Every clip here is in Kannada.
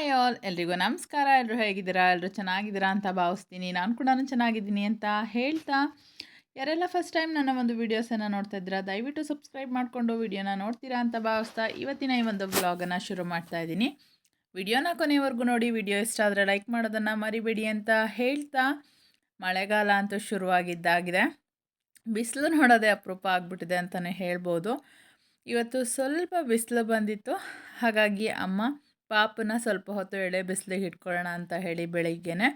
Hi all. ಎಲ್ರಿಗೂ ನಮಸ್ಕಾರ. ಎಲ್ಲರೂ ಹೇಗಿದ್ದೀರಾ? ಎಲ್ಲರೂ ಚೆನ್ನಾಗಿದ್ದೀರಾ ಅಂತ ಭಾವಿಸ್ತೀನಿ. ನಾನು ಕೂಡ ಚೆನ್ನಾಗಿದ್ದೀನಿ ಅಂತ ಹೇಳ್ತಾ, ಯಾರೆಲ್ಲ ಫಸ್ಟ್ ಟೈಮ್ ನನ್ನ ಒಂದು ವೀಡಿಯೋಸನ್ನು ನೋಡ್ತಾ ಇದ್ದೀರಾ, ದಯವಿಟ್ಟು ಸಬ್ಸ್ಕ್ರೈಬ್ ಮಾಡಿಕೊಂಡು ವೀಡಿಯೋನ ನೋಡ್ತೀರಾ ಅಂತ ಭಾವಿಸ್ತಾ ಇವತ್ತಿನ ಈ ಒಂದು ವ್ಲಾಗನ್ನು ಶುರು ಮಾಡ್ತಾ ಇದ್ದೀನಿ. ವಿಡಿಯೋನ ಕೊನೆವರೆಗೂ ನೋಡಿ ವಿಡಿಯೋ ಇಷ್ಟ ಆದರೆ ಲೈಕ್ ಮಾಡೋದನ್ನು ಮರಿಬೇಡಿ ಅಂತ ಹೇಳ್ತಾ, ಮಳೆಗಾಲ ಅಂತೂ ಶುರುವಾಗಿದ್ದಾಗಿದೆ. ಬಿಸಿಲು ನೋಡೋದೇ ಅಪರೂಪ ಆಗಿಬಿಟ್ಟಿದೆ ಅಂತಲೇ ಹೇಳ್ಬೋದು. ಇವತ್ತು ಸ್ವಲ್ಪ ಬಿಸಿಲು ಬಂದಿತ್ತು. ಹಾಗಾಗಿ ಅಮ್ಮ ಪಾಪನ ಸ್ವಲ್ಪ ಹೊತ್ತು ಎಳೆ ಬಿಸಿಲಿಗೆ ಇಟ್ಕೊಳ್ಳೋಣ ಅಂತ ಹೇಳಿ ಬೆಳಿಗ್ಗೆನೆ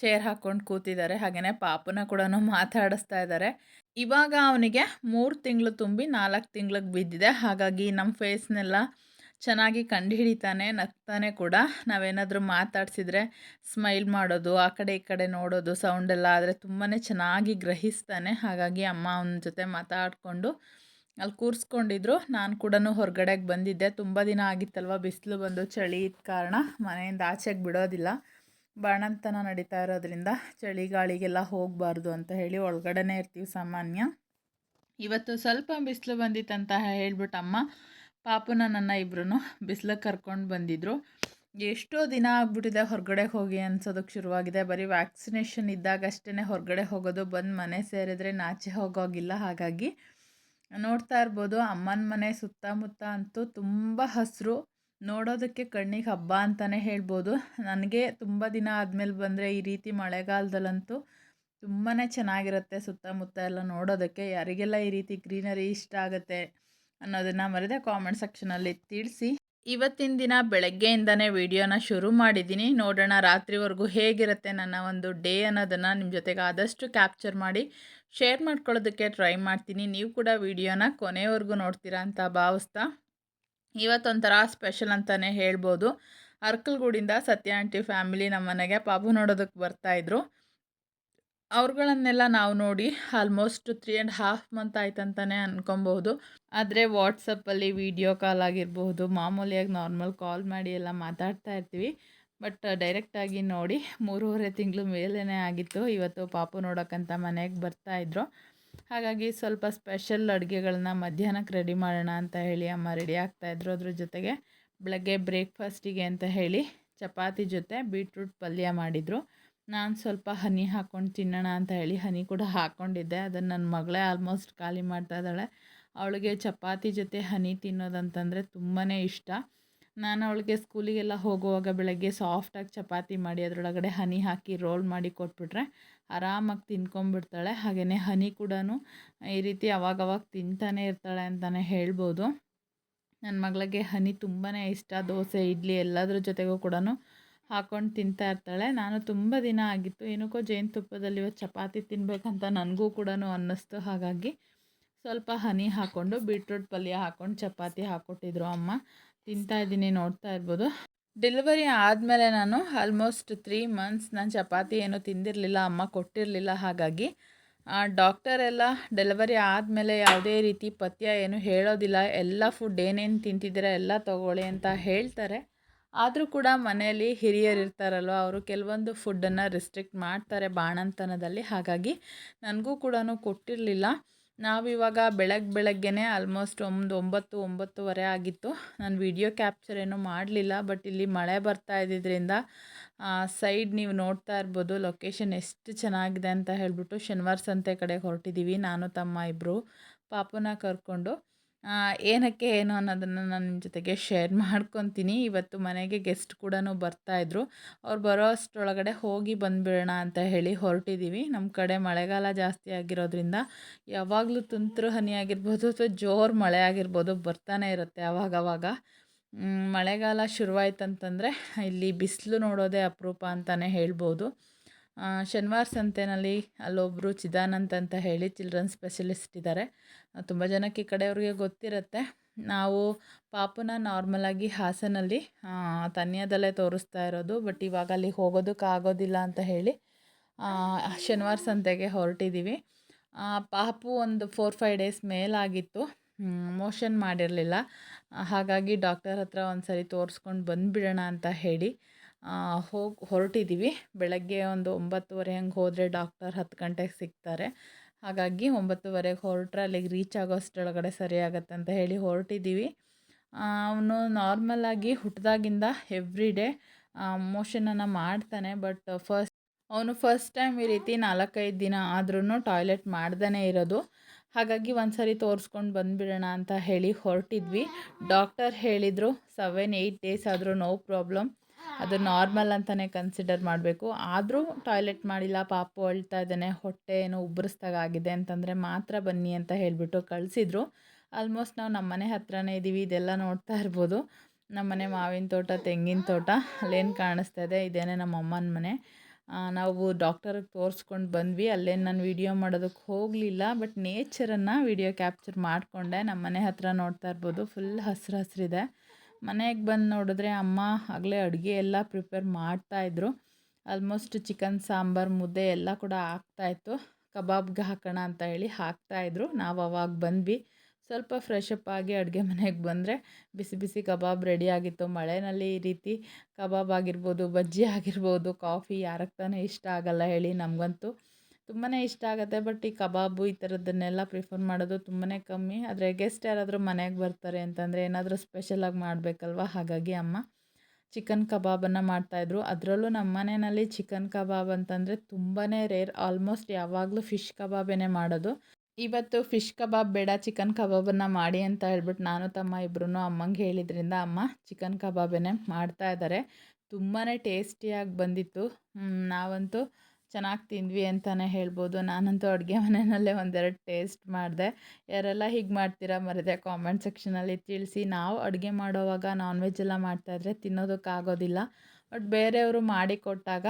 ಚೇರ್ ಹಾಕ್ಕೊಂಡು ಕೂತಿದ್ದಾರೆ ಹಾಗೆಯೇ ಪಾಪನ ಕೂಡ ಮಾತಾಡಿಸ್ತಾ ಇದ್ದಾರೆ ಇವಾಗ ಅವನಿಗೆ ಮೂರು ತಿಂಗಳು ತುಂಬಿ ನಾಲ್ಕು ತಿಂಗ್ಳಿಗೆ ಬಿದ್ದಿದೆ. ಹಾಗಾಗಿ ನಮ್ಮ ಫೇಸ್ನೆಲ್ಲ ಚೆನ್ನಾಗಿ ಕಂಡು ಹಿಡಿತಾನೆ ನಗ್ತಾನೆ ಕೂಡ. ನಾವೇನಾದರೂ ಮಾತಾಡ್ಸಿದ್ರೆ ಸ್ಮೈಲ್ ಮಾಡೋದು, ಆ ಕಡೆ ಈ ಕಡೆ ನೋಡೋದು ಸೌಂಡೆಲ್ಲ ಆದರೆ ತುಂಬಾ ಚೆನ್ನಾಗಿ ಗ್ರಹಿಸ್ತಾನೆ. ಹಾಗಾಗಿ ಅಮ್ಮ ಅವನ ಜೊತೆ ಮಾತಾಡಿಕೊಂಡು ಅಲ್ಲಿ ಕೂರಿಸ್ಕೊಂಡಿದ್ರು. ನಾನು ಕೂಡ ಹೊರಗಡೆಗೆ ಬಂದಿದ್ದೆ. ತುಂಬ ದಿನ ಆಗಿತ್ತಲ್ವ? ಬಿಸಿಲು ಬಂದು ಚಳಿ ಇದ್ದ ಕಾರಣ ಮನೆಯಿಂದ ಆಚೆಗೆ ಬಿಡೋದಿಲ್ಲ. ಬಾಣಂತನ ನಡೀತಾ ಇರೋದ್ರಿಂದ ಚಳಿಗಾಳಿಗೆಲ್ಲ ಹೋಗಬಾರ್ದು ಅಂತ ಹೇಳಿ ಒಳಗಡೆನೇ ಇರ್ತೀವಿ ಸಾಮಾನ್ಯ. ಇವತ್ತು ಸ್ವಲ್ಪ ಬಿಸಿಲು ಬಂದಿತ್ತಂತ ಹೇಳ್ಬಿಟ್ಟು ಅಮ್ಮ, ಪಾಪುನ ನನ್ನ ಇಬ್ಬರೂ ಬಿಸಿಲಿಗೆ ಕರ್ಕೊಂಡು ಬಂದಿದ್ರು. ಎಷ್ಟೋ ದಿನ ಆಗ್ಬಿಟ್ಟಿದೆ ಹೊರಗಡೆ ಹೋಗಿ ಅನ್ಸೋದಕ್ಕೆ ಶುರುವಾಗಿದೆ. ಬರೀ ವ್ಯಾಕ್ಸಿನೇಷನ್ ಇದ್ದಾಗಷ್ಟೇ ಹೊರಗಡೆ ಹೋಗೋದು. ಬಂದು ಮನೆ ಸೇರಿದ್ರೆ ನಾಚೆ ಹೋಗೋಗಿಲ್ಲ ಹಾಗಾಗಿ. ನೋಡ್ತಾ ಇರ್ಬೋದು. ಅಮ್ಮನ ಮನೆ ಸುತ್ತಮುತ್ತ ಅಂತೂ ತುಂಬ ಹಸಿರು. ನೋಡೋದಕ್ಕೆ ಕಣ್ಣಿಗೆ ಹಬ್ಬ ಅಂತಲೇ ಹೇಳ್ಬೋದು. ನನಗೆ ತುಂಬ ದಿನ ಆದಮೇಲೆ ಬಂದರೆ ಈ ರೀತಿ ಮಳೆಗಾಲದಲ್ಲಂತೂ ತುಂಬಾ ಚೆನ್ನಾಗಿರುತ್ತೆ ಸುತ್ತಮುತ್ತ ಎಲ್ಲ ನೋಡೋದಕ್ಕೆ. ಯಾರಿಗೆಲ್ಲ ಈ ರೀತಿ ಗ್ರೀನರಿ ಇಷ್ಟ ಆಗುತ್ತೆ ಅನ್ನೋದನ್ನು ಮರೆದೆ ಕಾಮೆಂಟ್ ಸೆಕ್ಷನಲ್ಲಿ ತಿಳಿಸಿ. ಇವತ್ತಿನ ದಿನ ಬೆಳಗ್ಗೆಯಿಂದನೇ ವಿಡಿಯೋನ ಶುರು ಮಾಡಿದ್ದೀನಿ. ನೋಡೋಣ ರಾತ್ರಿವರೆಗೂ ಹೇಗಿರುತ್ತೆ ನನ್ನ ಒಂದು ಡೇ ಅನ್ನೋದನ್ನು ನಿಮ್ಮ ಜೊತೆಗೆ ಆದಷ್ಟು ಕ್ಯಾಪ್ಚರ್ ಮಾಡಿ. ಶೇರ್ ಮಾಡ್ಕೊಳ್ಳೋದಕ್ಕೆ ಟ್ರೈ ಮಾಡ್ತೀನಿ. ನೀವು ಕೂಡ ವಿಡಿಯೋನ ಕೊನೆಯವರೆಗೂ ನೋಡ್ತೀರಾ ಅಂತ ಭಾವಿಸ್ತಾ. ಇವತ್ತೊಂಥರ ಸ್ಪೆಷಲ್ ಅಂತಲೇ ಹೇಳ್ಬೋದು. ಅರ್ಕಲ್ಗೂಡಿಂದ ಸತ್ಯ ಆಂಟಿ ಫ್ಯಾಮಿಲಿ ನಮ್ಮ ಮನೆಗೆ ಪಾಪು ನೋಡೋದಕ್ಕೆ ಬರ್ತಾಯಿದ್ರು ಅವ್ರುಗಳನ್ನೆಲ್ಲ ನಾವು ನೋಡಿ almost three and half month ಆಯ್ತಂತಲೇ ಅನ್ಕೊಬಹುದು. ಆದರೆ ವಾಟ್ಸಪ್ಪಲ್ಲಿ ವೀಡಿಯೋ ಕಾಲ್ ಆಗಿರ್ಬೋದು ಮಾಮೂಲಿಯಾಗಿ ನಾರ್ಮಲ್ ಕಾಲ್ ಮಾಡಿ ಎಲ್ಲ ಮಾತಾಡ್ತಾ ಇರ್ತೀವಿ. ಬಟ್ ಡೈರೆಕ್ಟಾಗಿ ನೋಡಿ, ಮೂರುವರೆ ತಿಂಗಳು ಮೇಲೇ ಆಗಿತ್ತು. ಇವತ್ತು ಪಾಪು ನೋಡೋಕ್ಕಂತ ಮನೆಗೆ ಬರ್ತಾಯಿದ್ರು ಹಾಗಾಗಿ ಸ್ವಲ್ಪ ಸ್ಪೆಷಲ್ ಅಡುಗೆಗಳನ್ನ ಮಧ್ಯಾಹ್ನಕ್ಕೆ ರೆಡಿ ಮಾಡೋಣ ಅಂತ ಹೇಳಿ ಅಮ್ಮ ರೆಡಿ ಆಗ್ತಾಯಿದ್ರು ಅದ್ರ ಜೊತೆಗೆ ಬೆಳಗ್ಗೆ ಬ್ರೇಕ್ಫಾಸ್ಟಿಗೆ ಅಂತ ಹೇಳಿ ಚಪಾತಿ ಜೊತೆ ಬೀಟ್ರೂಟ್ ಪಲ್ಯ ಮಾಡಿದರು. ನಾನು ಸ್ವಲ್ಪ ಹನಿ ಹಾಕ್ಕೊಂಡು ತಿನ್ನೋಣ ಅಂತ ಹೇಳಿ ಹನಿ ಕೂಡ ಹಾಕ್ಕೊಂಡಿದ್ದೆ ಅದನ್ನು ನನ್ನ ಮಗಳೇ ಆಲ್ಮೋಸ್ಟ್ ಖಾಲಿ ಮಾಡ್ತಾ ಇದ್ದಾಳೆ. ಅವಳಿಗೆ ಚಪಾತಿ ಜೊತೆ ಹನಿ ತಿನ್ನೋದಂತಂದರೆ ತುಂಬಾ ಇಷ್ಟ. ನಾನು ಅವಳಿಗೆ ಸ್ಕೂಲಿಗೆಲ್ಲ ಹೋಗುವಾಗ ಬೆಳಗ್ಗೆ ಸಾಫ್ಟಾಗಿ ಚಪಾತಿ ಮಾಡಿ, ಅದರೊಳಗಡೆ ಹನಿ ಹಾಕಿ ರೋಲ್ ಮಾಡಿ ಕೊಟ್ಬಿಟ್ರೆ ಆರಾಮಾಗಿ ತಿನ್ಕೊಂಬಿಡ್ತಾಳೆ ಹಾಗೆಯೇ ಹನಿ ಕೂಡ ಈ ರೀತಿ ಅವಾಗವಾಗ ತಿಂತಾನೆ ಇರ್ತಾಳೆ ಅಂತಲೇ ಹೇಳ್ಬೋದು. ನನ್ನ ಮಗಳಿಗೆ ಹನಿ ತುಂಬಾ ಇಷ್ಟ. ದೋಸೆ, ಇಡ್ಲಿ ಎಲ್ಲದರ ಜೊತೆಗೂ ಕೂಡ ಹಾಕ್ಕೊಂಡು ತಿಂತಾ ಇರ್ತಾಳೆ. ನಾನು ತುಂಬ ದಿನ ಆಗಿತ್ತು. ಏನಕ್ಕೋ ಜೇನುತುಪ್ಪದಲ್ಲಿ ಇವತ್ತು ಚಪಾತಿ ತಿನ್ನಬೇಕಂತ ನನಗೂ ಕೂಡ ಅನ್ನಿಸ್ತು. ಹಾಗಾಗಿ ಸ್ವಲ್ಪ ಹನಿ ಹಾಕ್ಕೊಂಡು ಬೀಟ್ರೂಟ್ ಪಲ್ಯ ಹಾಕ್ಕೊಂಡು ಚಪಾತಿ ಹಾಕ್ಕೊಟ್ಟಿದ್ರು ಅಮ್ಮ. ತಿಂತಾ ಇದ್ದೀನಿ, ನೋಡ್ತಾ ಇರ್ಬೋದು. ಡೆಲಿವರಿ ಆದಮೇಲೆ ನಾನು ಆಲ್ಮೋಸ್ಟ್ ತ್ರೀ ಮಂತ್ಸ್ ನಾನು ಚಪಾತಿ ಏನು ತಿಂದಿರಲಿಲ್ಲ, ಅಮ್ಮ ಕೊಟ್ಟಿರಲಿಲ್ಲ, ಹಾಗಾಗಿ ಡಾಕ್ಟರ್ ಎಲ್ಲ ಡೆಲಿವರಿ ಆದಮೇಲೆ ಯಾವುದೇ ರೀತಿ ಪಥ್ಯ ಏನು ಹೇಳೋದಿಲ್ಲ, ಎಲ್ಲ ಫುಡ್ ಏನೇನು ತಿಂತಿದ್ದೀರ ಎಲ್ಲ ತೊಗೊಳ್ಳಿ ಅಂತ ಹೇಳ್ತಾರೆ. ಆದರೂ ಕೂಡ ಮನೆಯಲ್ಲಿ ಹಿರಿಯರು ಇರ್ತಾರಲ್ವ, ಅವರು ಕೆಲವೊಂದು ಫುಡ್ಡನ್ನು ರಿಸ್ಟ್ರಿಕ್ಟ್ ಮಾಡ್ತಾರೆ ಬಾಣಂತನದಲ್ಲಿ, ಹಾಗಾಗಿ, ನನಗೂ ಕೂಡ ಕೊಟ್ಟಿರಲಿಲ್ಲ. ನಾವಿವಾಗ ಬೆಳಗ್ಗೆ ಬೆಳಗ್ಗೆನೇ ಆಲ್ಮೋಸ್ಟ್ ಒಂದು ಒಂಬತ್ತು, ಒಂಬತ್ತುವರೆ ಆಗಿತ್ತು. ನಾನು ವಿಡಿಯೋ ಕ್ಯಾಪ್ಚರ್ ಏನೂ ಮಾಡಲಿಲ್ಲ ಬಟ್ ಇಲ್ಲಿ ಮಳೆ ಬರ್ತಾ ಇದ್ದಿದ್ದರಿಂದ ಸೈಡ್ ನೀವು ನೋಡ್ತಾ ಇರ್ಬೋದು ಲೊಕೇಶನ್ ಎಷ್ಟು ಚೆನ್ನಾಗಿದೆ ಅಂತ ಹೇಳಿಬಿಟ್ಟು ಶನಿವಾರ ಸಂತೆ ಕಡೆ ಹೊರಟಿದ್ದೀವಿ ನಾನು, ತಮ್ಮ ಇಬ್ಬರು ಪಾಪುನ ಕರ್ಕೊಂಡು. ಏನಕ್ಕೆ ಏನು ಅನ್ನೋದನ್ನು ನಾನು ನಿಮ್ಮ ಜೊತೆಗೆ ಶೇರ್ ಮಾಡ್ಕೊತೀನಿ. ಇವತ್ತು ಮನೆಗೆ ಗೆಸ್ಟ್ ಕೂಡ ಬರ್ತಾಯಿದ್ರು ಅವ್ರು ಬರೋ ಅಷ್ಟರೊಳಗಡೆ ಹೋಗಿ ಬಂದುಬಿಡೋಣ ಅಂತ ಹೇಳಿ ಹೊರಟಿದ್ದೀವಿ ನಮ್ಮ ಕಡೆ ಮಳೆಗಾಲ ಜಾಸ್ತಿ ಆಗಿರೋದ್ರಿಂದ ಯಾವಾಗಲೂ ತುಂತುರು ಹನಿ ಆಗಿರ್ಬೋದು ಅಥವಾ ಜೋರು ಮಳೆ ಆಗಿರ್ಬೋದು ಬರ್ತಾನೆ ಇರುತ್ತೆ ಅವಾಗವಾಗ. ಮಳೆಗಾಲ ಶುರುವಾಯ್ತಂತಂದರೆ ಇಲ್ಲಿ ಬಿಸಿಲು ನೋಡೋದೇ ಅಪರೂಪ ಅಂತಲೇ ಹೇಳ್ಬೋದು. ಶನಿವಾರ ಸಂತೆನಲ್ಲಿ ಅಲ್ಲೊಬ್ಬರು ಚಿದಾನಂತ್ ಅಂತ ಹೇಳಿ ಚಿಲ್ಡ್ರನ್ ಸ್ಪೆಷಲಿಸ್ಟ್ ಇದ್ದಾರೆ ತುಂಬ ಜನಕ್ಕೆ ಈ ಕಡೆಯವ್ರಿಗೆ ಗೊತ್ತಿರುತ್ತೆ. ನಾವು ಪಾಪುನ ನಾರ್ಮಲಾಗಿ ಹಾಸನಲ್ಲಿ ತನ್ಯದಲ್ಲೇ ತೋರಿಸ್ತಾ ಇರೋದು, ಬಟ್ ಇವಾಗ ಅಲ್ಲಿ ಹೋಗೋದಕ್ಕೆ ಆಗೋದಿಲ್ಲ ಅಂತ ಹೇಳಿ ಶನಿವಾರ ಸಂತೆಗೆ ಹೊರಟಿದ್ದೀವಿ ಪಾಪು ಒಂದು ಫೋರ್ ಫೈವ್ ಡೇಸ್ ಮೇಲಾಗಿತ್ತು. ಮೋಷನ್ ಮಾಡಿರಲಿಲ್ಲ. ಹಾಗಾಗಿ ಡಾಕ್ಟರ್ ಹತ್ರ ಒಂದು ಸರಿ ತೋರಿಸ್ಕೊಂಡು ಬಂದುಬಿಡೋಣ ಅಂತ ಹೇಳಿ ಹೋಗಿ ಹೊರಟಿದ್ದೀವಿ ಬೆಳಗ್ಗೆ ಒಂದು ಒಂಬತ್ತುವರೆ ಹಂಗೆ ಹೋದರೆ ಡಾಕ್ಟರ್ ಹತ್ತು ಗಂಟೆಗೆ ಸಿಗ್ತಾರೆ. ಹಾಗಾಗಿ ಒಂಬತ್ತುವರೆಗೆ ಹೊರಟ್ರೆ ಅಲ್ಲಿಗೆ ರೀಚ್ ಆಗೋ ಅಷ್ಟರೊಳಗಡೆ ಸರಿ ಅಂತ ಹೇಳಿ ಹೊರಟಿದ್ದೀವಿ ಅವನು ನಾರ್ಮಲಾಗಿ ಹುಟ್ಟಿದಾಗಿಂದ ಎವ್ರಿ ಡೇ ಮೋಷನನ್ನು ಮಾಡ್ತಾನೆ. ಬಟ್ ಫಸ್ಟ್ ಅವನು ಫಸ್ಟ್ ಟೈಮ್ ಈ ರೀತಿ ನಾಲ್ಕೈದು ದಿನ ಆದ್ರೂ ಟಾಯ್ಲೆಟ್ ಮಾಡ್ದೇ ಇರೋದು. ಹಾಗಾಗಿ ಒಂದು ಸರಿ ತೋರಿಸ್ಕೊಂಡು ಬಂದುಬಿಡೋಣ ಅಂತ ಹೇಳಿ ಹೊರಟಿದ್ವಿ. ಡಾಕ್ಟರ್ ಹೇಳಿದರು ಸೆವೆನ್ ಏಯ್ಟ್ ಡೇಸ್ ಆದರೂ ನೋ ಪ್ರಾಬ್ಲಮ್ ಅದು ನಾರ್ಮಲ್ ಅಂತಲೇ ಕನ್ಸಿಡರ್ ಮಾಡಬೇಕು. ಆದರೂ ಟಾಯ್ಲೆಟ್ ಮಾಡಿಲ್ಲ, ಪಾಪು ಅಳ್ತಾ ಇದ್ದಾನೆ, ಹೊಟ್ಟೆ ಏನೋ ಉಬ್ಬರಿಸ್ದಾಗ ಆಗಿದೆ ಅಂತಂದರೆ ಮಾತ್ರ ಬನ್ನಿ ಅಂತ ಹೇಳಿಬಿಟ್ಟು ಕಳಿಸಿದ್ರು. ಆಲ್ಮೋಸ್ಟ್ ನಾವು ನಮ್ಮ ಮನೆ ಹತ್ರನೇ ಇದ್ದೀವಿ ಇದೆಲ್ಲ ನೋಡ್ತಾ ಇರ್ಬೋದು. ನಮ್ಮ ಮನೆ ಮಾವಿನ ತೋಟ, ತೆಂಗಿನ ತೋಟ, ಅಲ್ಲೇನು ಕಾಣಿಸ್ತಾ ಇದೆ, ಇದೇನೆ ನಮ್ಮ ಅಮ್ಮನ ಮನೆ. ನಾವು ಡಾಕ್ಟರ್ ತೋರಿಸ್ಕೊಂಡು ಬಂದ್ವಿ, ಅಲ್ಲೇನು ನಾನು ವೀಡಿಯೋ ಮಾಡೋದಕ್ಕೆ ಹೋಗಲಿಲ್ಲ ಬಟ್ ನೇಚರನ್ನು ವೀಡಿಯೋ ಕ್ಯಾಪ್ಚರ್ ಮಾಡಿಕೊಂಡೆ. ನಮ್ಮ ಮನೆ ಹತ್ರ ನೋಡ್ತಾ ಇರ್ಬೋದು ಫುಲ್ ಹಸಿರು ಹಸಿರಿದೆ ಮನೆಗೆ ಬಂದು ನೋಡಿದ್ರೆ ಅಮ್ಮ ಆಗಲೇ ಅಡುಗೆ ಎಲ್ಲ ಪ್ರಿಪೇರ್ ಮಾಡ್ತಾಯಿದ್ರು ಆಲ್ಮೋಸ್ಟ್ ಚಿಕನ್ ಸಾಂಬಾರು, ಮುದ್ದೆ ಎಲ್ಲ ಕೂಡ ಆಗ್ತಾಯಿತ್ತು ಕಬಾಬ್ಗೆ ಹಾಕೋಣ ಅಂತ ಹೇಳಿ ಹಾಕ್ತಾಯಿದ್ರು ನಾವು ಅವಾಗ ಬಂದ್ವಿ. ಸ್ವಲ್ಪ ಫ್ರೆಶ್ ಅಪ್ ಆಗಿ ಅಡುಗೆ ಮನೆಗೆ ಬಂದರೆ ಬಿಸಿ ಬಿಸಿ ಕಬಾಬ್ ರೆಡಿ ಆಗಿತ್ತು. ಮಳೆಯಲ್ಲಿ ಈ ರೀತಿ ಕಬಾಬ್ ಆಗಿರ್ಬೋದು, ಬಜ್ಜಿ ಆಗಿರ್ಬೋದು, ಕಾಫಿ ಯಾರಕ್ಕೆ ತಾನೇ ಇಷ್ಟ ಆಗಲ್ಲ ಹೇಳಿ ನಮಗಂತೂ. ತುಂಬಾ ಇಷ್ಟ ಆಗುತ್ತೆ. ಬಟ್ ಈ ಕಬಾಬು ಈ ಥರದ್ದನ್ನೆಲ್ಲ ಪ್ರಿಫರ್ ಮಾಡೋದು ತುಂಬಾ ಕಮ್ಮಿ. ಆದರೆ ಗೆಸ್ಟ್ ಯಾರಾದರೂ ಮನೆಗೆ ಬರ್ತಾರೆ ಅಂತಂದರೆ ಏನಾದರೂ ಸ್ಪೆಷಲಾಗಿ ಮಾಡಬೇಕಲ್ವ? ಹಾಗಾಗಿ ಅಮ್ಮ ಚಿಕನ್ ಕಬಾಬನ್ನು ಮಾಡ್ತಾಯಿದ್ರು ಅದರಲ್ಲೂ ನಮ್ಮ ಮನೆಯಲ್ಲಿ ಚಿಕನ್ ಕಬಾಬ್ ಅಂತಂದರೆ ತುಂಬಾ ರೇರ್ ಆಲ್ಮೋಸ್ಟ್ ಯಾವಾಗಲೂ ಫಿಶ್ ಕಬಾಬೇನೆ ಮಾಡೋದು. ಇವತ್ತು ಫಿಶ್ ಕಬಾಬ್ ಬೇಡ ಚಿಕನ್ ಕಬಾಬನ್ನು ಮಾಡಿ ಅಂತ ಹೇಳ್ಬಿಟ್ಟು ನಾನು, ತಮ್ಮ ಇಬ್ಬರೂ ಅಮ್ಮಂಗೆ ಹೇಳಿದ್ರಿಂದ ಅಮ್ಮ ಚಿಕನ್ ಕಬಾಬನ್ನೇ ಮಾಡ್ತಾ ಇದ್ದಾರೆ ತುಂಬಾ ಟೇಸ್ಟಿಯಾಗಿ ಬಂದಿತ್ತು. ನಾವಂತೂ ಚೆನ್ನಾಗಿ ತಿಂದ್ವಿ ಅಂತಲೇ ಹೇಳ್ಬೋದು. ನಾನಂತೂ ಅಡುಗೆ ಮನೆಯಲ್ಲೇ ಒಂದೆರಡು ಟೇಸ್ಟ್ ಮಾಡಿದೆ. ಯಾರೆಲ್ಲ ಹೀಗೆ ಮಾಡ್ತೀರಾ ಮರದೆ ಕಾಮೆಂಟ್ ಸೆಕ್ಷನಲ್ಲಿ ತಿಳಿಸಿ. ನಾವು ಅಡುಗೆ ಮಾಡೋವಾಗ ನಾನ್ ವೆಜ್ ಎಲ್ಲ ಮಾಡ್ತಾಯಿದ್ರೆ ತಿನ್ನೋದಕ್ಕಾಗೋದಿಲ್ಲ ಬಟ್ ಬೇರೆಯವರು ಮಾಡಿ ಕೊಟ್ಟಾಗ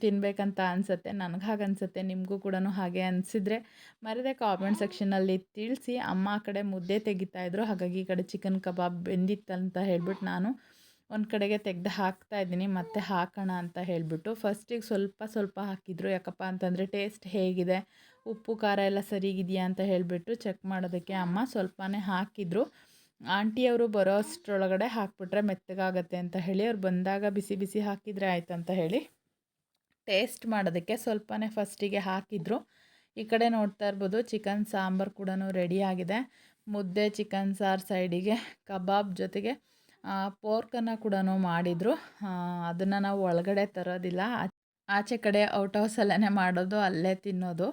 ತಿನ್ನಬೇಕಂತ ಅನಿಸುತ್ತೆ. ನನಗೆ ಹಾಗೆ ಅನಿಸುತ್ತೆ. ನಿಮಗೂ ಕೂಡ ಹಾಗೆ ಅನಿಸಿದ್ರೆ ಮರದೆ ಕಾಮೆಂಟ್ ಸೆಕ್ಷನಲ್ಲಿ ತಿಳಿಸಿ. ಅಮ್ಮ ಆ ಕಡೆ ಮುದ್ದೆ ತೆಗಿತಾಯಿದ್ರು ಹಾಗಾಗಿ ಈ ಕಡೆ ಚಿಕನ್ ಕಬಾಬ್ ಬೆಂದಿತ್ತಂತ ಹೇಳ್ಬಿಟ್ಟು ನಾನು ಒಂದು ಕಡೆಗೆ ತೆಗೆದು ಹಾಕ್ತಾ ಇದ್ದೀನಿ, ಮತ್ತೆ ಹಾಕೋಣ ಅಂತ ಹೇಳಿಬಿಟ್ಟು. ಫಸ್ಟಿಗೆ ಸ್ವಲ್ಪ ಸ್ವಲ್ಪ ಹಾಕಿದ್ರು, ಯಾಕಪ್ಪ ಅಂತಂದರೆ ಟೇಸ್ಟ್ ಹೇಗಿದೆ, ಉಪ್ಪು, ಖಾರ ಎಲ್ಲ ಸರಿಗಿದೆಯಾ ಅಂತ ಹೇಳಿಬಿಟ್ಟು ಚೆಕ್ ಮಾಡೋದಕ್ಕೆ ಅಮ್ಮ ಸ್ವಲ್ಪನೇ ಹಾಕಿದ್ರು. ಆಂಟಿಯವರು ಬರೋ ಅಷ್ಟರೊಳಗಡೆ ಹಾಕ್ಬಿಟ್ರೆ ಮೆತ್ತಗಾಗತ್ತೆ ಅಂತ ಹೇಳಿ, ಅವ್ರು ಬಂದಾಗ ಬಿಸಿ ಬಿಸಿ ಹಾಕಿದರೆ ಆಯ್ತು ಅಂತ ಹೇಳಿ ಟೇಸ್ಟ್ ಮಾಡೋದಕ್ಕೆ ಸ್ವಲ್ಪನೇ ಫಸ್ಟಿಗೆ ಹಾಕಿದ್ರು. ಈ ಕಡೆ ನೋಡ್ತಾ ಇರ್ಬೋದು ಚಿಕನ್ ಸಾಂಬಾರು ಕೂಡ ರೆಡಿಯಾಗಿದೆ ಮುದ್ದೆ ಚಿಕನ್ ಸಾರು ಸೈಡಿಗೆ ಕಬಾಬ್ ಜೊತೆಗೆ ಪೋರ್ಕನ್ನು ಕೂಡ ಮಾಡಿದರು. ಅದನ್ನು ನಾವು ಒಳಗಡೆ ತರೋದಿಲ್ಲ. ಆಚೆ ಕಡೆ ಔಟ್ ಹೌಸಲ್ಲೇ ಮಾಡೋದು, ಅಲ್ಲೇ ತಿನ್ನೋದು.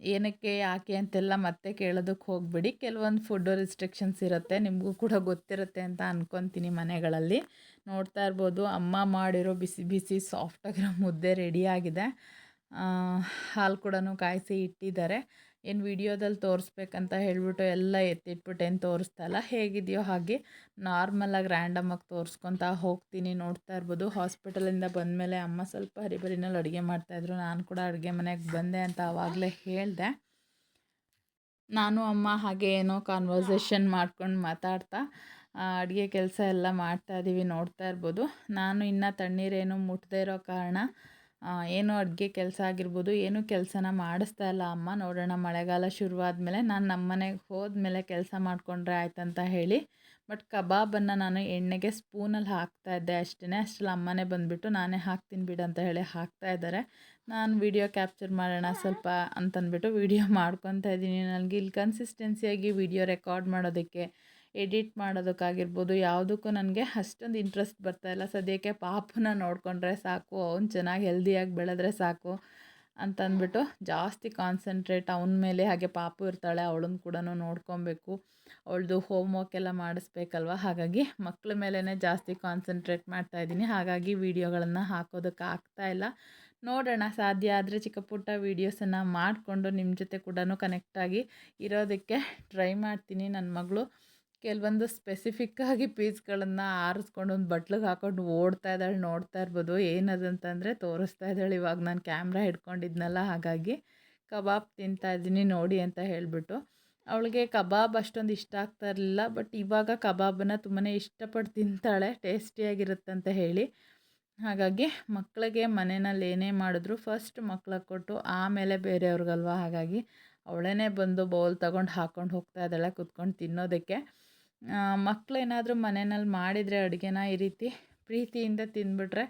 ಏನಕ್ಕೆ, ಯಾಕೆ ಅಂತೆಲ್ಲ ಮತ್ತೆ ಕೇಳೋದಕ್ಕೆ ಹೋಗ್ಬಿಡಿ. ಕೆಲವೊಂದು ಫುಡ್ಡು ರಿಸ್ಟ್ರಿಕ್ಷನ್ಸ್ ಇರುತ್ತೆ. ನಿಮಗೂ ಕೂಡ ಗೊತ್ತಿರುತ್ತೆ ಅಂತ ಅಂದ್ಕೊತೀನಿ ಮನೆಗಳಲ್ಲಿ. ನೋಡ್ತಾ ಇರ್ಬೋದು, ಅಮ್ಮ ಮಾಡಿರೋ ಬಿಸಿ ಬಿಸಿ ಸಾಫ್ಟಾಗಿರೋ ಮುದ್ದೆ ರೆಡಿಯಾಗಿದೆ ಹಾಲು ಕೂಡ ಕಾಯಿಸಿ ಇಟ್ಟಿದ್ದಾರೆ. ಏನು ವಿಡಿಯೋದಲ್ಲಿ ತೋರಿಸ್ಬೇಕಂತ ಹೇಳಿಬಿಟ್ಟು ಎಲ್ಲ ಎತ್ತಿಟ್ಬಿಟ್ಟು ಏನು ತೋರಿಸ್ತಾ ಇಲ್ಲ ಹೇಗಿದೆಯೋ ಹಾಗೆ ನಾರ್ಮಲಾಗಿ ರ್ಯಾಂಡಮಾಗಿ ತೋರಿಸ್ಕೊತಾ ಹೋಗ್ತೀನಿ ನೋಡ್ತಾ ಇರ್ಬೋದು. ಹಾಸ್ಪಿಟಲಿಂದ ಬಂದಮೇಲೆ ಅಮ್ಮ ಸ್ವಲ್ಪ ಹರಿಬರಿನಲ್ಲಿ ಅಡುಗೆ ಮಾಡ್ತಾಯಿದ್ರು ನಾನು ಕೂಡ ಅಡುಗೆ ಮನೆಗೆ ಬಂದೆ ಅಂತ ಆವಾಗಲೇ ಹೇಳಿದೆ. ನಾನು, ಅಮ್ಮ ಹಾಗೆ ಏನೋ ಕಾನ್ವರ್ಸೇಷನ್ ಮಾಡ್ಕೊಂಡು ಮಾತಾಡ್ತಾ ಅಡುಗೆ ಕೆಲಸ ಎಲ್ಲ ಮಾಡ್ತಾ ಇದ್ದೀವಿ ನೋಡ್ತಾ ಇರ್ಬೋದು. ನಾನು ಇನ್ನು ತಣ್ಣೀರೇನು ಮುಟ್ಟದೇ ಇರೋ ಕಾರಣ ಏನು ಅಡುಗೆ ಕೆಲಸ ಆಗಿರ್ಬೋದು, ಏನು ಕೆಲಸನ ಮಾಡಿಸ್ತಾ ಇಲ್ಲ ಅಮ್ಮ. ನೋಡೋಣ, ಮಳೆಗಾಲ ಶುರುವಾದ ಮೇಲೆ ನಾನು ನಮ್ಮ ಮನೆಗೆ ಹೋದ್ಮೇಲೆ ಕೆಲಸ ಮಾಡಿಕೊಂಡ್ರೆ ಆಯ್ತಂತ ಹೇಳಿ, ಬಟ್ ಕಬಾಬನ್ನು ನಾನು ಎಣ್ಣೆಗೆ ಸ್ಪೂನಲ್ಲಿ ಹಾಕ್ತಾ ಇದ್ದೆ ಅಷ್ಟೇ ಅಷ್ಟರಲ್ಲಿ ಅಮ್ಮನೇ ಬಂದುಬಿಟ್ಟು, ನಾನೇ ಹಾಕ್ತೀನಿ ಬಿಡು ಅಂತ ಹೇಳಿ ಹಾಕ್ತಾ ಇದ್ದಾರೆ. ನಾನು ವೀಡಿಯೋ ಕ್ಯಾಪ್ಚರ್ ಮಾಡೋಣ ಸ್ವಲ್ಪ ಅಂತಂದ್ಬಿಟ್ಟು ವೀಡಿಯೋ ಮಾಡ್ಕೊತಾ ಇದ್ದೀನಿ. ನನಗೆ ಇಲ್ಲಿ ಕನ್ಸಿಸ್ಟೆನ್ಸಿಯಾಗಿ ವಿಡಿಯೋ ರೆಕಾರ್ಡ್ ಮಾಡೋದಕ್ಕೆ ಎಡಿಟ್ ಮಾಡೋದಕ್ಕಾಗಿರ್ಬೋದು, ಯಾವುದಕ್ಕೂ ನನಗೆ ಅಷ್ಟೊಂದು ಇಂಟ್ರೆಸ್ಟ್ ಬರ್ತಾಯಿಲ್ಲ ಸದ್ಯಕ್ಕೆ ಪಾಪನ ನೋಡಿಕೊಂಡ್ರೆ ಸಾಕು, ಅವ್ನು ಚೆನ್ನಾಗಿ ಹೆಲ್ದಿಯಾಗಿ ಬೆಳೆದ್ರೆ ಸಾಕು ಅಂತಂದ್ಬಿಟ್ಟು ಜಾಸ್ತಿ ಕಾನ್ಸಂಟ್ರೇಟ್ ಅವನ ಮೇಲೆ, ಹಾಗೆ ಪಾಪು ಇರ್ತಾಳೆ, ಅವಳನ್ನು ಕೂಡ ನೋಡ್ಕೊಬೇಕು. ಅವಳದು ಹೋಮ್ ವರ್ಕ್ ಎಲ್ಲ ಮಾಡಿಸ್ಬೇಕಲ್ವ? ಹಾಗಾಗಿ ಮಕ್ಕಳ ಮೇಲೇ ಜಾಸ್ತಿ ಕಾನ್ಸಂಟ್ರೇಟ್ ಮಾಡ್ತಾಯಿದ್ದೀನಿ ಹಾಗಾಗಿ ವೀಡಿಯೋಗಳನ್ನು ಹಾಕೋದಕ್ಕೆ ಆಗ್ತಾಯಿಲ್ಲ ನೋಡೋಣ, ಸಾಧ್ಯ ಆದರೆ ಚಿಕ್ಕ ಪುಟ್ಟ ವೀಡಿಯೋಸನ್ನು ಮಾಡಿಕೊಂಡು ನಿಮ್ಮ ಜೊತೆ ಕೂಡ ಕನೆಕ್ಟಾಗಿ ಇರೋದಕ್ಕೆ ಟ್ರೈ ಮಾಡ್ತೀನಿ. ನನ್ನ ಮಗಳು ಕೆಲವೊಂದು ಸ್ಪೆಸಿಫಿಕ್ಕಾಗಿ ಪೀಸ್ಗಳನ್ನು ಆರಿಸ್ಕೊಂಡು ಒಂದು ಬಟ್ಲಿಗೆ ಹಾಕೊಂಡು ಓಡ್ತಾ ಇದ್ದಾಳೆ, ನೋಡ್ತಾ ಇರ್ಬೋದು. ಏನದಂತಂದರೆ ತೋರಿಸ್ತಾ ಇದ್ದಾಳೆ. ಇವಾಗ ನಾನು ಕ್ಯಾಮ್ರಾ ಹಿಡ್ಕೊಂಡಿದ್ನಲ್ಲ, ಹಾಗಾಗಿ ಕಬಾಬ್ ತಿಂತಾ ಇದ್ದೀನಿ, ನೋಡಿ ಅಂತ ಹೇಳಿಬಿಟ್ಟು. ಅವಳಿಗೆ ಕಬಾಬ್ ಅಷ್ಟೊಂದು ಇಷ್ಟ ಆಗ್ತಾ ಇರಲಿಲ್ಲ, ಬಟ್ ಇವಾಗ ಕಬಾಬನ್ನು ತುಂಬಾ ಇಷ್ಟಪಟ್ಟು ತಿಂತಾಳೆ ಟೇಸ್ಟಿಯಾಗಿರುತ್ತಂತ ಹೇಳಿ. ಹಾಗಾಗಿ ಮಕ್ಕಳಿಗೆ ಮನೆಯಲ್ಲಿ ಏನೇ ಮಾಡಿದ್ರು ಫಸ್ಟ್ ಮಕ್ಳಿಗೆ ಕೊಟ್ಟು ಆಮೇಲೆ ಬೇರೆಯವ್ರಿಗಲ್ವ? ಹಾಗಾಗಿ ಅವಳೇ ಬಂದು ಬೌಲ್ ತಗೊಂಡು ಹಾಕ್ಕೊಂಡು ಹೋಗ್ತಾ ಇದ್ದಾಳೆ, ಕುತ್ಕೊಂಡು ತಿನ್ನೋದಕ್ಕೆ. ಮಕ್ಕಳೇನಾದರೂ ಮನೆಯಲ್ಲಿ ಮಾಡಿದರೆ ಅಡುಗೆನ ಈ ರೀತಿ ಪ್ರೀತಿಯಿಂದ ತಿಂದುಬಿಟ್ರೆ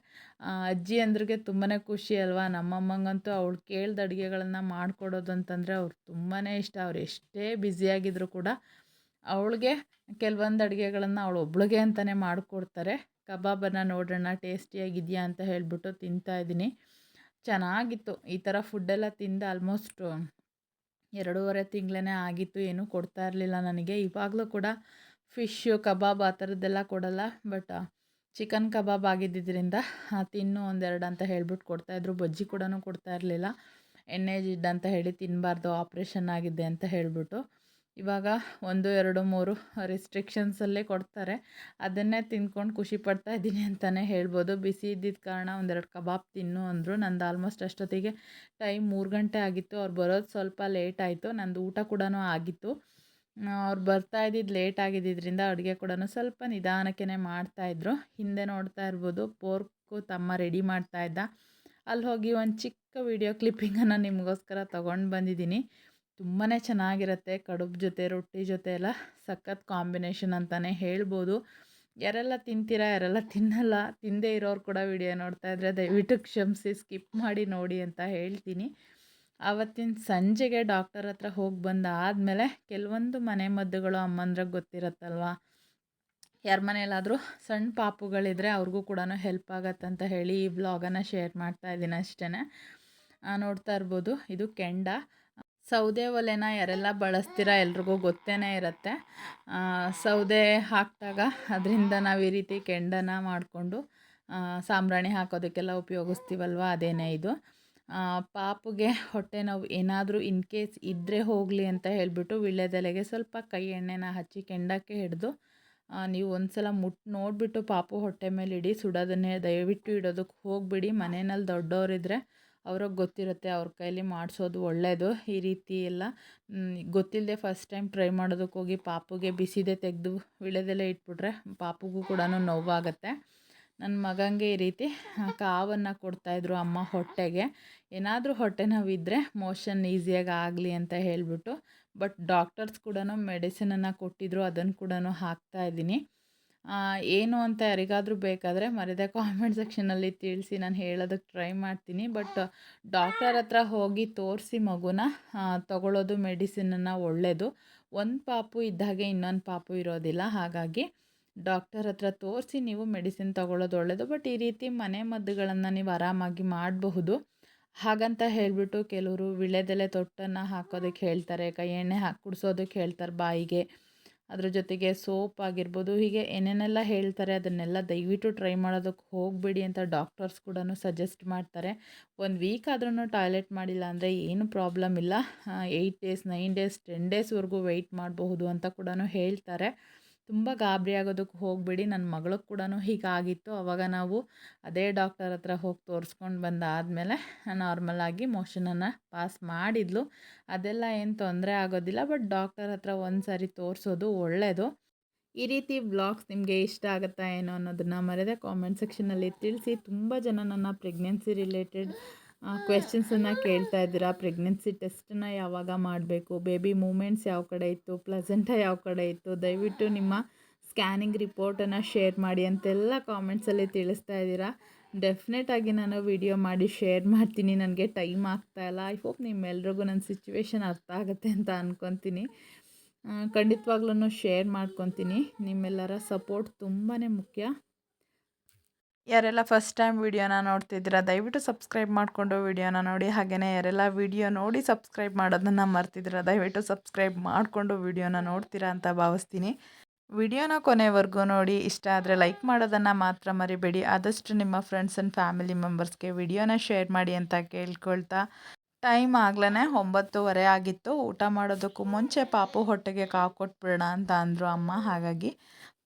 ಅಜ್ಜಿ ಅಂದ್ರಿಗೆ ತುಂಬಾ ಖುಷಿ ಅಲ್ವಾ? ನಮ್ಮಮ್ಮಂಗಂತೂ ಅವಳು ಕೇಳ್ದ ಅಡುಗೆಗಳನ್ನ ಮಾಡಿಕೊಡೋದು ಅಂತಂದರೆ ಅವ್ರು ತುಂಬಾ ಇಷ್ಟ. ಅವ್ರು ಎಷ್ಟೇ ಬ್ಯುಸಿಯಾಗಿದ್ದರೂ ಕೂಡ ಅವಳಿಗೆ ಕೆಲವೊಂದು ಅಡುಗೆಗಳನ್ನು ಅವಳು ಒಬ್ಳಿಗೆ ಅಂತಲೇ ಮಾಡಿಕೊಡ್ತಾರೆ. ಕಬಾಬನ್ನು ನೋಡೋಣ, ಟೇಸ್ಟಿಯಾಗಿದೆಯಾ ಅಂತ ಹೇಳಿಬಿಟ್ಟು ತಿಂತಾಯಿದ್ದೀನಿ ಚೆನ್ನಾಗಿತ್ತು. ಈ ಥರ ಫುಡ್ಡೆಲ್ಲ ತಿಂದು ಆಲ್ಮೋಸ್ಟು ಎರಡೂವರೆ ತಿಂಗಳೇ ಆಗಿತ್ತು. ಏನೂ ಕೊಡ್ತಾ ಇರಲಿಲ್ಲ ನನಗೆ. ಇವಾಗಲೂ ಕೂಡ ಫಿಶ್ಶು ಕಬಾಬ್ ಆ ಥರದ್ದೆಲ್ಲ ಕೊಡಲ್ಲ. ಬಟ್ ಚಿಕನ್ ಕಬಾಬ್ ಆಗಿದ್ದರಿಂದ ತಿನ್ನು ಒಂದೆರಡು ಅಂತ ಹೇಳ್ಬಿಟ್ಟು ಕೊಡ್ತಾಯಿದ್ರು ಬಜ್ಜಿ ಕೂಡ ಕೊಡ್ತಾ ಇರಲಿಲ್ಲ. ಎಣ್ಣೆ ಜಿಡ್ಡು ಅಂತ ಹೇಳಿ ತಿನ್ನಬಾರ್ದು ಆಪ್ರೇಷನ್ ಆಗಿದೆ ಅಂತ ಹೇಳಿಬಿಟ್ಟು. ಇವಾಗ ಒಂದು, ಎರಡು, ಮೂರು ರೆಸ್ಟ್ರಿಕ್ಷನ್ಸಲ್ಲೇ ಕೊಡ್ತಾರೆ. ಅದನ್ನೇ ತಿಂದ್ಕೊಂಡು ಖುಷಿ ಪಡ್ತಾ ಇದ್ದೀನಿ ಅಂತಲೇ ಹೇಳ್ಬೋದು. ಬಿಸಿ ಇದ್ದಿದ್ದ ಕಾರಣ ಒಂದೆರಡು ಕಬಾಬ್ ತಿನ್ನು ಅಂದರು. ನಂದು ಆಲ್ಮೋಸ್ಟ್ ಅಷ್ಟೊತ್ತಿಗೆ ಟೈಮ್ ಮೂರು ಗಂಟೆ ಆಗಿತ್ತು. ಅವ್ರು ಬರೋದು ಸ್ವಲ್ಪ ಲೇಟ್ ಆಯಿತು. ನಂದು ಊಟ ಕೂಡ ಆಗಿತ್ತು. ಅವ್ರು ಬರ್ತಾ ಇದ್ದಿದ್ದು ಲೇಟ್ ಆಗಿದ್ದಿದ್ದರಿಂದ ಅಡುಗೆ ಕೂಡ ಸ್ವಲ್ಪ ನಿಧಾನಕ್ಕೇ ಮಾಡ್ತಾಯಿದ್ರು ಹಿಂದೆ ನೋಡ್ತಾ ಇರ್ಬೋದು, ಪೋರ್ಕು ತಮ್ಮ ರೆಡಿ ಮಾಡ್ತಾ ಇದ್ದ. ಅಲ್ಲಿ ಹೋಗಿ ಒಂದು ಚಿಕ್ಕ ವಿಡಿಯೋ ಕ್ಲಿಪ್ಪಿಂಗನ್ನು ನಿಮಗೋಸ್ಕರ ತೊಗೊಂಡು ಬಂದಿದ್ದೀನಿ. ತುಂಬಾ ಚೆನ್ನಾಗಿರುತ್ತೆ, ಕಡುಬು ಜೊತೆ, ರೊಟ್ಟಿ ಜೊತೆ ಎಲ್ಲ ಸಖತ್ ಕಾಂಬಿನೇಷನ್ ಅಂತಲೇ ಹೇಳ್ಬೋದು. ಯಾರೆಲ್ಲ ತಿಂತೀರಾ, ಯಾರೆಲ್ಲ ತಿನ್ನಲ್ಲ, ತಿಂದೇ ಇರೋರು ಕೂಡ ವಿಡಿಯೋ ನೋಡ್ತಾ ಇದ್ದರೆ ದಯವಿಟ್ಟು ಕ್ಷಮಿಸಿ ಸ್ಕಿಪ್ ಮಾಡಿ ನೋಡಿ ಅಂತ ಹೇಳ್ತೀನಿ. ಆವತ್ತಿನ ಸಂಜೆಗೆ ಡಾಕ್ಟರ್ ಹತ್ರ ಹೋಗಿ ಬಂದಾದಮೇಲೆ ಕೆಲವೊಂದು ಮನೆ ಮದ್ದುಗಳು ಅಮ್ಮಂದ್ರಿಗೆ ಗೊತ್ತಿರುತ್ತಲ್ವ? ಯಾರ ಮನೆಯಲ್ಲಾದರೂ ಸಣ್ಣ ಪಾಪುಗಳಿದ್ರೆ ಅವ್ರಿಗೂ ಕೂಡ ಹೆಲ್ಪ್ ಆಗತ್ತಂತ ಹೇಳಿ ಈ ಬ್ಲಾಗನ್ನು ಶೇರ್ ಮಾಡ್ತಾ ಇದ್ದೀನಿ ಅಷ್ಟೇ ನೋಡ್ತಾ ಇರ್ಬೋದು. ಇದು ಕೆಂಡ. ಸೌದೆ ಒಲೆನ ಯಾರೆಲ್ಲ ಬಳಸ್ತೀರ ಎಲ್ರಿಗೂ ಗೊತ್ತೇ ಇರುತ್ತೆ. ಸೌದೆ ಹಾಕಿದಾಗ ಅದರಿಂದ ನಾವು ಈ ರೀತಿ ಕೆಂಡನ ಮಾಡಿಕೊಂಡು ಸಾಂಬ್ರಾಣಿ ಹಾಕೋದಕ್ಕೆಲ್ಲ ಉಪಯೋಗಿಸ್ತೀವಲ್ವ? ಅದೇನೇ ಇದು. ಪಾಪುಗೆ ಹೊಟ್ಟೆ ನೋವು ಏನಾದರೂ ಇನ್ ಕೇಸ್ ಇದ್ದರೆ ಹೋಗಲಿ ಅಂತ ಹೇಳಿಬಿಟ್ಟು ವೀಳ್ಯದೆಲೆಗೆ ಸ್ವಲ್ಪ ಕೈ ಎಣ್ಣೆನ ಹಚ್ಚಿ ಕೆಂಡಕ್ಕೆ ಹಿಡಿದು ನೀವು ಒಂದು ಸಲ ಮುಟ್ಟು ನೋಡಿಬಿಟ್ಟು ಪಾಪು ಹೊಟ್ಟೆ ಮೇಲೆ ಇಡಿ, ಸುಡೋದನ್ನೇ ದಯವಿಟ್ಟು ಇಡೋದಕ್ಕೆ ಹೋಗಿಬಿಡಿ. ಮನೆಯಲ್ಲಿ ದೊಡ್ಡವರಿದ್ದರೆ ಅವ್ರಿಗೆ ಗೊತ್ತಿರುತ್ತೆ ಅವ್ರ ಕೈಲಿ ಮಾಡಿಸೋದು ಒಳ್ಳೆಯದು ಈ ರೀತಿ ಎಲ್ಲ. ಗೊತ್ತಿಲ್ಲದೆ ಫಸ್ಟ್ ಟೈಮ್ ಟ್ರೈ ಮಾಡೋದಕ್ಕೆ ಹೋಗಿ ಪಾಪುಗೆ ಬಿಸಿದೆ ತೆಗೆದು ವೀಳ್ಯದೆಲೆ ಇಟ್ಬಿಟ್ರೆ ಪಾಪುಗೂ ಕೂಡ ನೋವಾಗುತ್ತೆ. ನನ್ನ ಮಗನಿಗೆ ಈ ರೀತಿ ಕಾವನ್ನು ಕೊಡ್ತಾಯಿದ್ರು ಅಮ್ಮ ಹೊಟ್ಟೆಗೆ. ಏನಾದರೂ ಹೊಟ್ಟೆ ನೋವಿದ್ದರೆ ಮೋಷನ್ ಈಸಿಯಾಗಿ ಆಗಲಿ ಅಂತ ಹೇಳಿಬಿಟ್ಟು, ಬಟ್ ಡಾಕ್ಟರ್ಸ್ ಕೂಡ ಮೆಡಿಸಿನನ್ನು ಕೊಟ್ಟಿದ್ರು ಅದನ್ನು ಕೂಡ ಹಾಕ್ತಾಯಿದ್ದೀನಿ ಏನು ಅಂತ ಯಾರಿಗಾದರೂ ಬೇಕಾದರೆ ಮರೆದೇ ಕಾಮೆಂಟ್ ಸೆಕ್ಷನಲ್ಲಿ ತಿಳಿಸಿ, ನಾನು ಹೇಳೋದಕ್ಕೆ ಟ್ರೈ ಮಾಡ್ತೀನಿ. ಬಟ್ ಡಾಕ್ಟರ್ ಹತ್ರ ಹೋಗಿ ತೋರಿಸಿ ಮಗುನ ತಗೊಳ್ಳೋದು ಮೆಡಿಸಿನನ್ನು ಒಳ್ಳೆಯದು ಒಂದು ಪಾಪು ಇದ್ದಾಗೆ ಇನ್ನೊಂದು ಪಾಪು ಇರೋದಿಲ್ಲ. ಹಾಗಾಗಿ ಡಾಕ್ಟರ್ ಹತ್ರ ತೋರಿಸಿ ನೀವು ಮೆಡಿಸಿನ್ ತಗೊಳ್ಳೋದು ಒಳ್ಳೆಯದು ಬಟ್ ಈ ರೀತಿ ಮನೆ ಮದ್ದುಗಳನ್ನು ನೀವು ಆರಾಮಾಗಿ ಮಾಡಬಹುದು. ಹಾಗಂತ ಹೇಳಿಬಿಟ್ಟು ಕೆಲವರು ವಿಳೆದೆಲೆ ತೊಟ್ಟನ್ನು ಹಾಕೋದಕ್ಕೆ ಹೇಳ್ತಾರೆ, ಕೈ ಎಣ್ಣೆ ಹಾಕಿ, ಕುಡಿಸೋದಕ್ಕೆ ಹೇಳ್ತಾರೆ ಬಾಯಿಗೆ. ಅದ್ರ ಜೊತೆಗೆ ಸೋಪ್ ಆಗಿರ್ಬೋದು, ಹೀಗೆ ಏನೇನೆಲ್ಲ ಹೇಳ್ತಾರೆ ಅದನ್ನೆಲ್ಲ ದಯವಿಟ್ಟು ಟ್ರೈ ಮಾಡೋದಕ್ಕೆ ಹೋಗಬೇಡಿ ಅಂತ ಡಾಕ್ಟರ್ಸ್ ಕೂಡ ಸಜೆಸ್ಟ್ ಮಾಡ್ತಾರೆ. ಒಂದು ವೀಕ್ ಆದ್ರೂ ಟಾಯ್ಲೆಟ್ ಮಾಡಿಲ್ಲ ಅಂದರೆ ಏನು ಪ್ರಾಬ್ಲಮ್ ಇಲ್ಲ. Eight days, nine days, ten ಡೇಸ್ವರೆಗೂ wait ಮಾಡಬಹುದು ಅಂತ ಕೂಡ ಹೇಳ್ತಾರೆ. ತುಂಬ ಗಾಬರಿ ಆಗೋದಕ್ಕೆ ಹೋಗಬೇಡಿ. ನನ್ನ ಮಗಳಿಗೆ ಕೂಡ ಹೀಗಾಗಿತ್ತು. ಆವಾಗ ನಾವು ಅದೇ ಡಾಕ್ಟರ್ ಹತ್ರ ಹೋಗಿ ತೋರಿಸ್ಕೊಂಡು ಬಂದಾದಮೇಲೆ ನಾರ್ಮಲಾಗಿ ಮೋಷನನ್ನು ಪಾಸ್ ಮಾಡಿದ್ಲು. ಅದೆಲ್ಲ ಏನು ತೊಂದರೆ ಆಗೋದಿಲ್ಲ. ಬಟ್ ಡಾಕ್ಟರ್ ಹತ್ರ ಒಂದು ಸಾರಿ ತೋರಿಸೋದು ಒಳ್ಳೆಯದು ಈ ರೀತಿ ಬ್ಲಾಗ್ಸ್ ನಿಮಗೆ ಇಷ್ಟ ಆಗುತ್ತಾ ಏನೋ ಅನ್ನೋದನ್ನು ಮರೆಯದೆ ಕಾಮೆಂಟ್ ಸೆಕ್ಷನಲ್ಲಿ ತಿಳಿಸಿ. ತುಂಬ ಜನ ನನ್ನ ಪ್ರೆಗ್ನೆನ್ಸಿ ರಿಲೇಟೆಡ್ ಕ್ವೆಶನ್ಸನ್ನು ಕೇಳ್ತಾ ಇದ್ದೀರಾ? ಪ್ರೆಗ್ನೆನ್ಸಿ ಟೆಸ್ಟನ್ನು ಯಾವಾಗ ಮಾಡಬೇಕು? ಬೇಬಿ ಮೂಮೆಂಟ್ಸ್ ಯಾವ ಕಡೆ ಇತ್ತು? ಪ್ಲಸೆಂಟ ಯಾವ ಕಡೆ ಇತ್ತು? ದಯವಿಟ್ಟು ನಿಮ್ಮ ಸ್ಕ್ಯಾನಿಂಗ್ ರಿಪೋರ್ಟನ್ನು ಶೇರ್ ಮಾಡಿ ಅಂತೆಲ್ಲ ಕಾಮೆಂಟ್ಸಲ್ಲಿ ತಿಳಿಸ್ತಾ ಇದ್ದೀರಾ? ಡೆಫಿನೆಟಾಗಿ ನಾನು ವಿಡಿಯೋ ಮಾಡಿ ಶೇರ್ ಮಾಡ್ತೀನಿ. ನನಗೆ ಟೈಮ್ ಆಗ್ತಾ ಇಲ್ಲ. ಐ ಹೋಪ್ ನಿಮ್ಮೆಲ್ರಿಗೂ ನನ್ನ ಸಿಚುವೇಶನ್ ಅರ್ಥ ಆಗುತ್ತೆ ಅಂತ ಅಂದ್ಕೊತೀನಿ ಖಂಡಿತವಾಗ್ಲೂ ಶೇರ್ ಮಾಡ್ಕೊತೀನಿ. ನಿಮ್ಮೆಲ್ಲರ ಸಪೋರ್ಟ್ ತುಂಬಾ ಮುಖ್ಯ. ಯಾರೆಲ್ಲ ಫಸ್ಟ್ ಟೈಮ್ ವೀಡಿಯೋನ ನೋಡ್ತಿದ್ದೀರಾ, ದಯವಿಟ್ಟು ಸಬ್ಸ್ಕ್ರೈಬ್ ಮಾಡಿಕೊಂಡು ವೀಡಿಯೋನ ನೋಡಿ. ಹಾಗೆಯೇ ಯಾರೆಲ್ಲ ವಿಡಿಯೋ ನೋಡಿ ಸಬ್ಸ್ಕ್ರೈಬ್ ಮಾಡೋದನ್ನು ಮರ್ತಿದ್ದೀರಾ, ದಯವಿಟ್ಟು ಸಬ್ಸ್ಕ್ರೈಬ್ ಮಾಡಿಕೊಂಡು ವೀಡಿಯೋನ ನೋಡ್ತೀರಾ ಅಂತ ಭಾವಿಸ್ತೀನಿ. ವಿಡಿಯೋನ ಕೊನೆವರೆಗೂ ನೋಡಿ, ಇಷ್ಟ ಆದರೆ ಲೈಕ್ ಮಾಡೋದನ್ನು ಮಾತ್ರ ಮರಿಬೇಡಿ. ಆದಷ್ಟು ನಿಮ್ಮ ಫ್ರೆಂಡ್ಸ್ ಆ್ಯಂಡ್ ಫ್ಯಾಮಿಲಿ ಮೆಂಬರ್ಸ್ಗೆ ವಿಡಿಯೋನ ಶೇರ್ ಮಾಡಿ ಅಂತ ಕೇಳ್ಕೊಳ್ತಾ. ಟೈಮ್ ಆಗ್ಲೇ ಒಂಬತ್ತುವರೆ ಆಗಿತ್ತು. ಊಟ ಮಾಡೋದಕ್ಕೂ ಮುಂಚೆ ಪಾಪು ಹೊಟ್ಟೆಗೆ ಕಾವು ಕೊಟ್ಬಿಡೋಣ ಅಂತ ಅಂದರು ಅಮ್ಮ. ಹಾಗಾಗಿ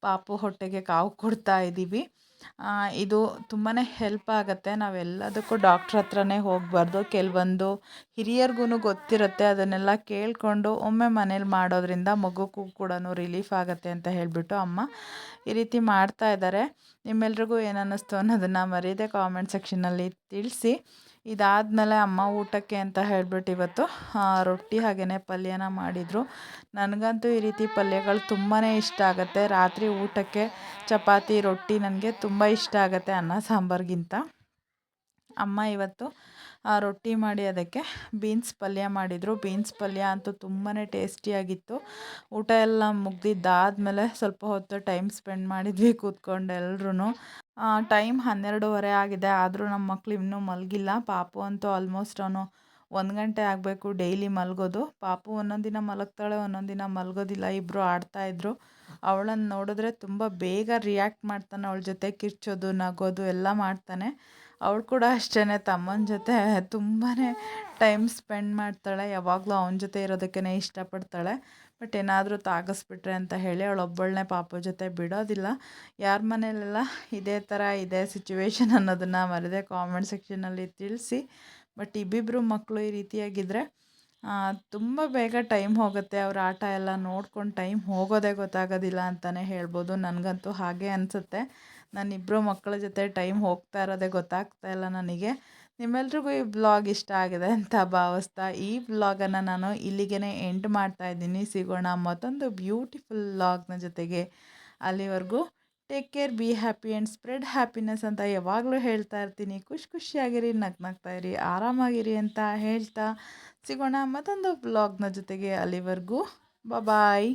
ಪಾಪು ಹೊಟ್ಟೆಗೆ ಕಾವು ಕೊಡ್ತಾ ಇದ್ದೀವಿ ಇದು ತುಂಬಾ ಹೆಲ್ಪ್ ಆಗುತ್ತೆ. ನಾವೆಲ್ಲದಕ್ಕೂ ಡಾಕ್ಟ್ರ್ ಹತ್ರನೇ ಹೋಗಬಾರ್ದು. ಕೆಲವೊಂದು ಹಿರಿಯರ್ಗೂ ಗೊತ್ತಿರುತ್ತೆ. ಅದನ್ನೆಲ್ಲ ಕೇಳಿಕೊಂಡು ಒಮ್ಮೆ ಮನೇಲಿ ಮಾಡೋದ್ರಿಂದ ಮಗುಕ್ಕೂ ಕೂಡ ರಿಲೀಫ್ ಆಗುತ್ತೆ ಅಂತ ಹೇಳಿಬಿಟ್ಟು ಅಮ್ಮ ಈ ರೀತಿ ಮಾಡ್ತಾ ಇದ್ದಾರೆ ನಿಮ್ಮೆಲ್ರಿಗೂ ಏನು ಅನ್ನಿಸ್ತು ಅನ್ನೋದನ್ನು ಮರೀದೆ ಕಾಮೆಂಟ್ ಸೆಕ್ಷನಲ್ಲಿ ತಿಳಿಸಿ. ಇದಾದಮೇಲೆ ಅಮ್ಮ ಊಟಕ್ಕೆ ಅಂತ ಹೇಳ್ಬಿಟ್ಟು ಇವತ್ತು ರೊಟ್ಟಿ ಹಾಗೆಯೇ ಪಲ್ಯನ ಮಾಡಿದರು. ನನಗಂತೂ ಈ ರೀತಿ ಪಲ್ಯಗಳು ತುಂಬಾ ಇಷ್ಟ ಆಗುತ್ತೆ. ರಾತ್ರಿ ಊಟಕ್ಕೆ ಚಪಾತಿ, ರೊಟ್ಟಿ ನನಗೆ ತುಂಬ ಇಷ್ಟ ಆಗುತ್ತೆ ಅನ್ನ, ಸಾಂಬಾರ್ಗಿಂತ. ಅಮ್ಮ ಇವತ್ತು ರೊಟ್ಟಿ ಮಾಡಿ ಅದಕ್ಕೆ ಬೀನ್ಸ್ ಪಲ್ಯ ಮಾಡಿದರು. ಬೀನ್ಸ್ ಪಲ್ಯ ಅಂತೂ ತುಂಬಾ ಟೇಸ್ಟಿಯಾಗಿತ್ತು ಊಟ ಎಲ್ಲ ಮುಗ್ದಿದ್ದಾದಮೇಲೆ ಸ್ವಲ್ಪ ಹೊತ್ತು ಟೈಮ್ ಸ್ಪೆಂಡ್ ಮಾಡಿದ್ವಿ ಕೂತ್ಕೊಂಡು ಎಲ್ರೂ ಟೈಮ್ ಹನ್ನೆರಡೂವರೆ ಆಗಿದೆ. ಆದರೂ ನಮ್ಮ ಮಕ್ಕಳು ಇನ್ನೂ ಮಲಗಿಲ್ಲ. ಪಾಪು ಅಂತೂ ಆಲ್ಮೋಸ್ಟ್ ಅವನು ಒಂದು ಗಂಟೆ ಆಗಬೇಕು ಡೈಲಿ ಮಲಗೋದು. ಪಾಪು ಒಂದೊಂದು ದಿನ ಮಲಗ್ತಾಳೆ, ಒಂದೊಂದು ದಿನ ಮಲಗೋದಿಲ್ಲ. ಇಬ್ಬರು ಆಡ್ತಾಯಿದ್ರು ಅವಳನ್ನು ನೋಡಿದ್ರೆ ತುಂಬ ಬೇಗ ರಿಯಾಕ್ಟ್ ಮಾಡ್ತಾನೆ. ಅವಳ ಜೊತೆ ಕಿರ್ಚೋದು, ನಗೋದು ಎಲ್ಲ ಮಾಡ್ತಾನೆ. ಅವಳು ಕೂಡ ಅಷ್ಟೇ ತಮ್ಮನ ಜೊತೆ ತುಂಬಾ ಟೈಮ್ ಸ್ಪೆಂಡ್ ಮಾಡ್ತಾಳೆ. ಯಾವಾಗಲೂ ಅವನ ಜೊತೆ ಇರೋದಕ್ಕೇ ಇಷ್ಟಪಡ್ತಾಳೆ. ಬಟ್ ಏನಾದರೂ ತಾಗಿಸ್ಬಿಟ್ರೆ ಅಂತ ಹೇಳಿ ಅವಳು ಒಬ್ಬಳನ್ನೇ ಪಾಪ ಜೊತೆ ಬಿಡೋದಿಲ್ಲ. ಯಾರ ಮನೇಲೆಲ್ಲ ಇದೇ ಥರ ಇದೆ ಸಿಚುವೇಶನ್ ಅನ್ನೋದನ್ನು ಮರದೇ ಕಾಮೆಂಟ್ ಸೆಕ್ಷನಲ್ಲಿ ತಿಳಿಸಿ. ಬಟ್ ಇಬ್ಬಿಬ್ಬರು ಮಕ್ಕಳು ಈ ರೀತಿಯಾಗಿದ್ದರೆ ತುಂಬ ಬೇಗ ಟೈಮ್ ಹೋಗುತ್ತೆ. ಅವ್ರ ಆಟ ಎಲ್ಲ ನೋಡ್ಕೊಂಡು ಟೈಮ್ ಹೋಗೋದೇ ಗೊತ್ತಾಗೋದಿಲ್ಲ ಅಂತಲೇ ಹೇಳ್ಬೋದು. ನನಗಂತೂ ಹಾಗೆ ಅನಿಸುತ್ತೆ. ಇಬ್ಬರು ಮಕ್ಕಳ ಜೊತೆ ಟೈಮ್ ಹೋಗ್ತಾ ಇರೋದೇ ಗೊತ್ತಾಗ್ತಾ ಇಲ್ಲ ನನಗೆ. ನಿಮ್ಮೆಲ್ರಿಗೂ ಈ ಬ್ಲಾಗ್ ಇಷ್ಟ ಆಗಿದೆ ಅಂತ ಭಾವಿಸ್ತಾ, ಈ ಬ್ಲಾಗನ್ನು ನಾನು ಇಲ್ಲಿಗೆ ಎಂಡ್ ಮಾಡ್ತಾ ಇದ್ದೀನಿ. ಸಿಗೋಣ ಮತ್ತೊಂದು ಬ್ಯೂಟಿಫುಲ್ ಬ್ಲಾಗ್ನ ಜೊತೆಗೆ. ಅಲ್ಲಿವರೆಗೂ take care, be happy and spread happiness ಅಂತ ಯಾವಾಗಲೂ ಹೇಳ್ತಾ ಇರ್ತೀನಿ. ಖುಷಿ ಖುಷಿಯಾಗಿರಿ ನಗ್ನಗ್ತಾ ಇರಿ, ಆರಾಮಾಗಿರಿ ಅಂತ ಹೇಳ್ತಾ ಸಿಗೋಣ ಮತ್ತೊಂದು ಬ್ಲಾಗ್ನ ಜೊತೆಗೆ ಅಲ್ಲಿವರೆಗೂ. ಬಾಯ್